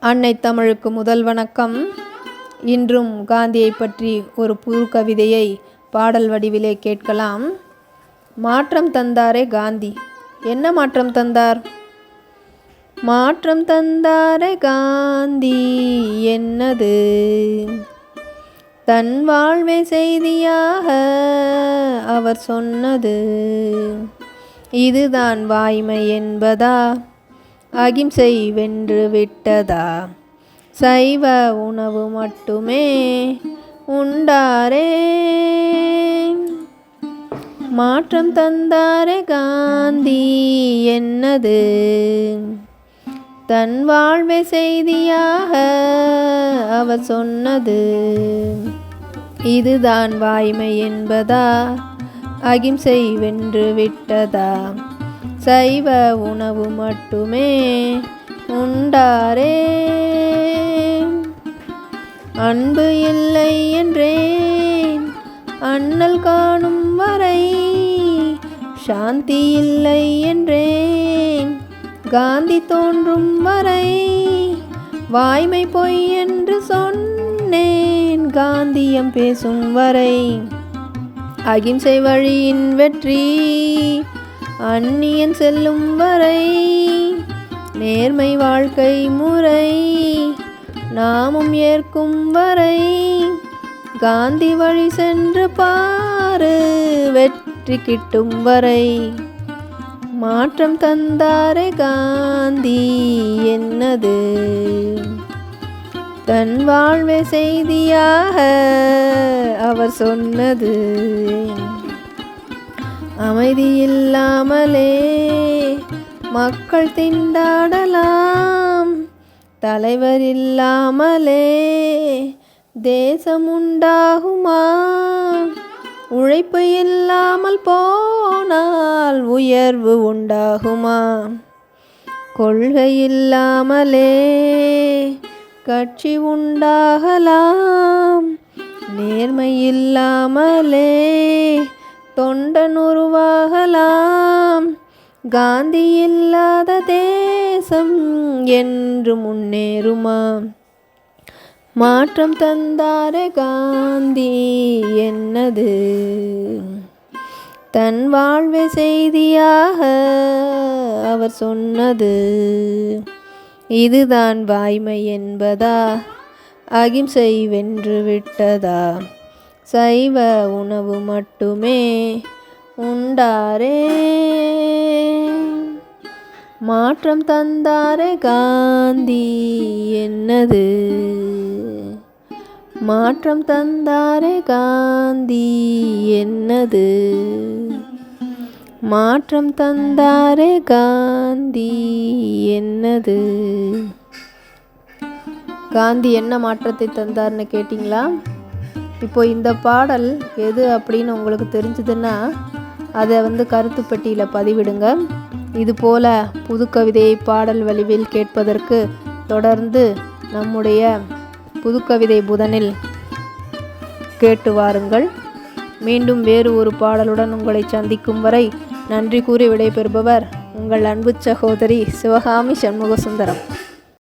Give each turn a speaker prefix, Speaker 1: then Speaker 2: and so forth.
Speaker 1: அன்னை தமிழுக்கு முதல் வணக்கம். இன்றும் காந்தியை பற்றி ஒரு புது கவிதையை பாடல் வடிவிலே கேட்கலாம். மாற்றம் தந்தாரே காந்தி. என்ன மாற்றம் தந்தார்? மாற்றம் தந்தாரே காந்தி என்னது? தன் வாழ்வை செய்தியாக அவர் சொன்னது. இதுதான் வாய்மை என்பதா? அகிம்சை வென்று விட்டதா? சைவ உணவு மட்டுமே உண்டாரே. மாற்றம் தந்தாரே காந்தி என்னது? தன் வாழ்வை செய்தியாக அவர் சொன்னது. இதுதான் வாய்மை என்பதா? அகிம்சை வென்று விட்டதா? சைவ உணவு மட்டுமே உண்டாரே. அன்பு இல்லை என்றேன். அண்ணல் காணும் வரை சாந்தி இல்லை என்றேன். காந்தி தோன்றும் வரை வாய்மை பொய் என்று சொன்னேன். காந்தியம் பேசும் வரை அகிம்சை வழியின் வெற்றி அந்நியன் செல்லும் வரை நேர்மை வாழ்க்கை முறை நாமும் ஏற்கும் வரை காந்தி வழி சென்று பாரு வெற்றி கிட்டும் வரை. மாற்றம் தந்தாரே காந்தி என்னது? தன் வாழ்வை செய்தியாக அவர் சொன்னது. அமைதி இல்லாமலே மக்கள் திண்டாடலாம். தலைவர் இல்லாமலே தேசம் உண்டாகுமா உழைப்பு இல்லாமல் போனால் உயர்வு உண்டாகுமா? கொள்கை இல்லாமலே கட்சி உண்டாகலாம். நேர்மை இல்லாமலே தொண்டன் உருவாகலாம் காந்தி இல்லாத தேசம் என்று முன்னேறுமா மாற்றம் தந்தாரே காந்தி என்னது? தன் வாழ்வை செய்தியாக அவர் சொன்னது. இதுதான் வாய்மை என்பதா? அகிம்சை வென்று விட்டதா? சைவ உணவு மட்டுமே உண்டாரே. மாற்றம் தந்தாரே காந்தி என்னது? மாற்றம் தந்தாரே காந்தி என்னது? மாற்றம் தந்தாரே காந்தி என்னது? காந்தி என்ன மாற்றத்தை தந்தார்னு கேட்டிங்களா? இப்போ இந்த பாடல் எது அப்படின்னு உங்களுக்கு தெரிஞ்சதுன்னா அதை வந்து கருத்து பெட்டியில் பதிவிடுங்க. இது போல் புது கவிதையை பாடல் வடிவில் கேட்பதற்கு தொடர்ந்து நம்முடைய புதுக்கவிதை புதனில் கேட்டு வாருங்கள். மீண்டும் வேறு ஒரு பாடலுடன் உங்களை சந்திக்கும் வரை நன்றி கூறி விடைபெறுபவர் உங்கள் அன்பு சகோதரி சிவகாமி சண்முக சுந்தரம்